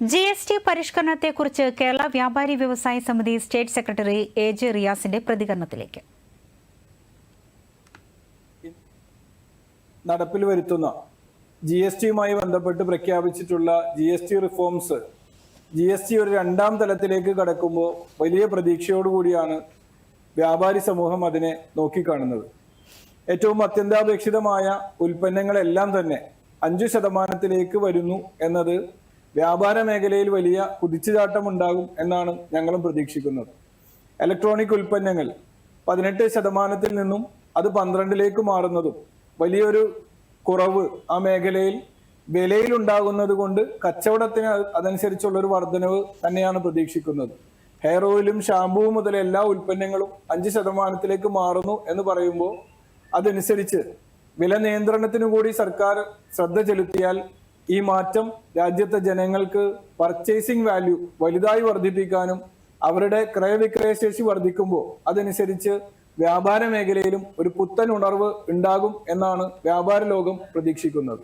G S T പരിഷ്കരണത്തെക്കുറിച്ച് കേരള വ്യാപാരി വ്യവസായ സമിതി സ്റ്റേറ്റ് സെക്രട്ടറി എ ജെ റിയാസിന്റെ പ്രതികരണത്തിലേക്ക്. നടപ്പിൽ വരുത്തുന്ന ജി എസ് ടിയുമായി ബന്ധപ്പെട്ട് പ്രഖ്യാപിച്ചിട്ടുള്ള G S T reforms G S T ഒരു രണ്ടാം തലത്തിലേക്ക് കടക്കുമ്പോൾ വലിയ പ്രതീക്ഷയോടുകൂടിയാണ് വ്യാപാരി സമൂഹം അതിനെ നോക്കിക്കാണുന്നത്. ഏറ്റവും അത്യന്താപേക്ഷിതമായ ഉൽപ്പന്നങ്ങളെല്ലാം തന്നെ അഞ്ചു ശതമാനത്തിലേക്ക് വരുന്നു എന്നത് വ്യാപാര മേഖലയിൽ വലിയ കുതിച്ചുചാട്ടം ഉണ്ടാകും എന്നാണ് ഞങ്ങളും പ്രതീക്ഷിക്കുന്നത്. ഇലക്ട്രോണിക് ഉൽപ്പന്നങ്ങൾ പതിനെട്ട് ശതമാനത്തിൽ നിന്നും അത് പന്ത്രണ്ടിലേക്ക് മാറുന്നതും വലിയൊരു കുറവ് ആ മേഖലയിൽ വിലയിൽ ഉണ്ടാകുന്നത് കൊണ്ട് കച്ചവടത്തിന് അതനുസരിച്ചുള്ള ഒരു വർധനവ് തന്നെയാണ് പ്രതീക്ഷിക്കുന്നത്. ഹെയർ ഓയിലും ഷാമ്പുവും മുതൽ എല്ലാ ഉൽപ്പന്നങ്ങളും അഞ്ച് ശതമാനത്തിലേക്ക് മാറുന്നു എന്ന് പറയുമ്പോൾ അതനുസരിച്ച് വില നിയന്ത്രണത്തിനു കൂടി സർക്കാർ ശ്രദ്ധ ചെലുത്തിയാൽ ഈ മാറ്റം രാജ്യത്തെ ജനങ്ങൾക്ക് പർച്ചേസിംഗ് വാല്യൂ വലുതായി വർദ്ധിപ്പിക്കാനും അവരുടെ ക്രയവിക്രയ ശേഷി വർദ്ധിക്കുമ്പോൾ അതനുസരിച്ച് വ്യാപാര മേഖലയിലും ഒരു പുത്തൻ ഉണർവ് ഉണ്ടാകും എന്നാണ് വ്യാപാര ലോകം പ്രതീക്ഷിക്കുന്നത്.